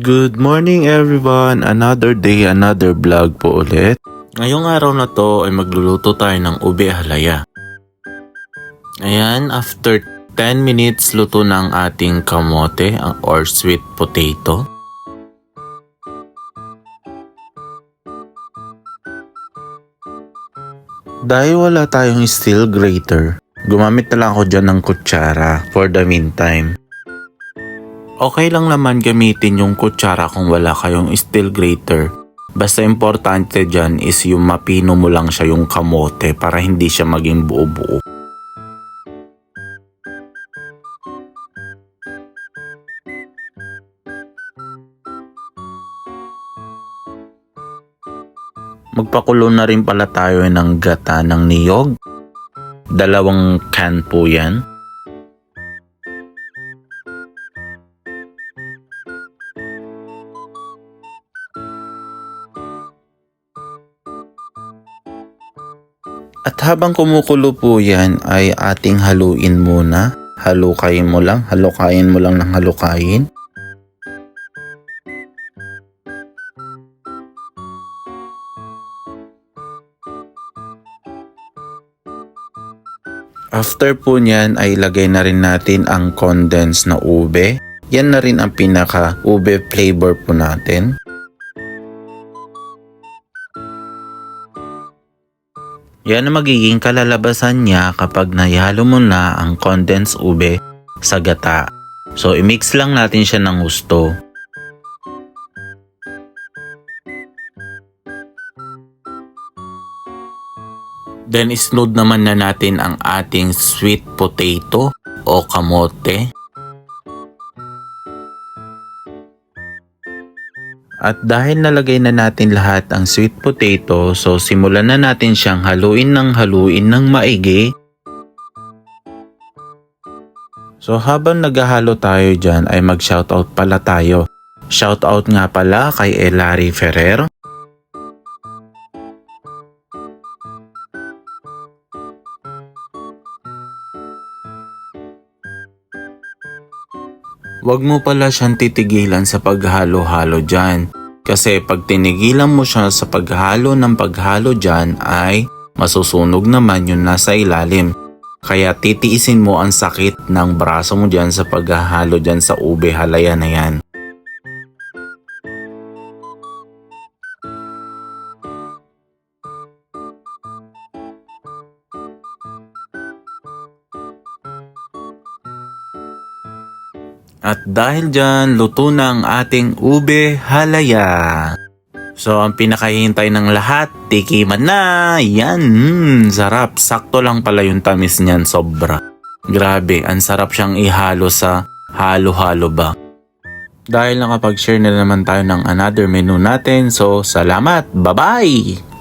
Good morning everyone! Another day, another vlog po ulit. Ngayong araw na to ay magluluto tayo ng ube halaya. Ayan, after 10 minutes luto ang ating kamote or sweet potato. Dahil wala tayong steel grater, gumamit na lang ako dyan ng kutsara for the meantime. Okay lang naman gamitin yung kutsara kung wala kayong steel grater. Basta importante dyan is yung mapino mo lang siya yung kamote para hindi siya maging buo-buo. Magpakulo na rin pala tayo ng gata ng niyog. Dalawang can po yan. At habang kumukulo po yan ay ating haluin muna. Halukayin mo lang, halukayin mo lang ng halukayin. After po niyan ay ilagay na rin natin ang condensed na ube. Yan na rin ang pinaka ube flavor po natin. Yan ang magiging kalalabasan niya kapag nayalo mo na ang condensed ube sa gata. So, i-mix lang natin siya ng gusto. Then, isnod naman na natin ang ating sweet potato o kamote. At dahil nalagay na natin lahat ang sweet potato, so simulan na natin siyang haluin ng haluin ng maigi. So habang naghahalo tayo dyan ay mag-shoutout pala tayo. Shoutout nga pala kay Elari Ferrer. Huwag mo pala siyang titigilan sa paghalo-halo dyan. Kasi pag tinigilan mo siya sa paghalo ng paghalo dyan ay masusunog naman yung nasa ilalim. Kaya titiisin mo ang sakit ng braso mo dyan sa paghahalo dyan sa ube halaya na yan. At dahil dyan, luto na ang ating ube halaya. So, ang pinakahihintay ng lahat, tikiman na! Yan! Mm, sarap. Sakto lang pala yung tamis niyan, sobra. Grabe, ang sarap siyang ihalo sa halo-halo ba. Dahil nakapag-share na naman tayo ng another menu natin, so salamat! Bye-bye!